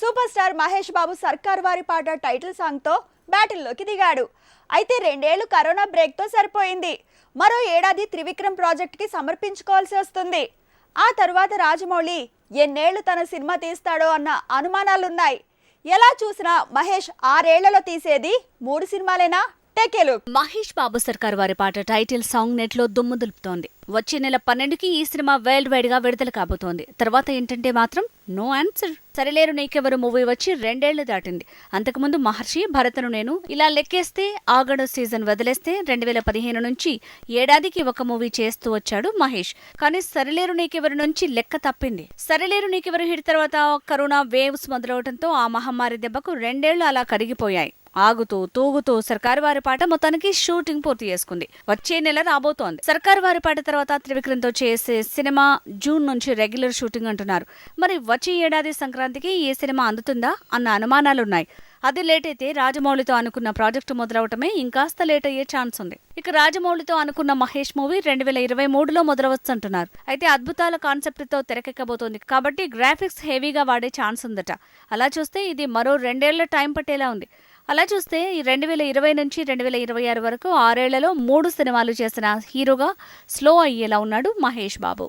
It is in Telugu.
సూపర్ స్టార్ మహేష్ బాబు సర్కార్ వారి పాట టైటిల్ సాంగ్తో బ్యాటిల్లోకి దిగాడు. అయితే రెండేళ్ళు కరోనా బ్రేక్తో సరిపోయింది. మరో ఏడాది త్రివిక్రమ్ ప్రాజెక్ట్కి సమర్పించుకోవాల్సి వస్తుంది. ఆ తర్వాత రాజమౌళి ఎన్నేళ్ళు తన సినిమా తీస్తాడో అన్న అనుమానాలున్నాయి. ఎలా చూసినా మహేష్ ఆరేళ్ళలో తీసేది మూడు సినిమాలేనా? టేకేలు మహేష్ బాబు సర్కార్ వారి పాట టైటిల్ సాంగ్ నెట్లో దుమ్ము దులుపుతోంది. వచ్చే నెల పన్నెండుకి ఈ సినిమా వరల్డ్ వైడ్గా విడుదల కాబోతోంది. తర్వాత ఏంటంటే మాత్రం నో ఆన్సర్ సరిలేరు నీకెవరు మూవీ వచ్చి రెండేళ్ళు దాటింది. అంతకుముందు మహర్షి భరతను నేను ఇలా లెక్కేస్తే ఆగడు సీజన్ వదిలేస్తే రెండు వేల పదిహేను నుంచి ఏడాదికి ఒక మూవీ చేస్తూ వచ్చాడు మహేష్. కానీ సరిలేరు నీకెవరు నుంచి లెక్క తప్పింది. సరిలేరు నీకెవరు హిట్ తర్వాత కరోనా వేవ్స్ మొదలవడంతో ఆ మహమ్మారి దెబ్బకు రెండేళ్ళు అలా కరిగిపోయాయి. ఆగుతూ తూగుతూ సర్కారు వారి పాట మొత్తానికి షూటింగ్ పూర్తి చేసుకుంది. వచ్చే నెల రాబోతోంది. సర్కారు వారి పాట తర్వాత త్రివిక్రమ్తో చేసే సినిమా జూన్ నుంచి రెగ్యులర్ షూటింగ్ అంటున్నారు. మరి వచ్చే ఏడాది సంక్రాంతికి ఏ సినిమా అందుతుందా అన్న అనుమానాలున్నాయి. అది లేట్ అయితే రాజమౌళితో అనుకున్న ప్రాజెక్టు మొదలవటమే ఇంకాస్త లేట్ అయ్యే ఛాన్స్ ఉంది. ఇక రాజమౌళితో అనుకున్న మహేష్ మూవీ రెండు వేల ఇరవై మూడులో మొదలవచ్చు అంటున్నారు అయితే అద్భుతాల కాన్సెప్ట్తో తెరకెక్కబోతోంది కాబట్టి గ్రాఫిక్స్ హెవీగా వాడే ఛాన్స్ ఉందట. అలా చూస్తే ఇది మరో రెండేళ్ళ టైం పట్టేలా ఉంది. అలా చూస్తే రెండు వేల ఇరవై నుంచి రెండు వేల ఇరవై ఆరు వరకు ఆరేళ్ళలో మూడు సినిమాలు చేసిన హీరోగా స్లో అయ్యేలా ఉన్నాడు మహేష్ బాబు.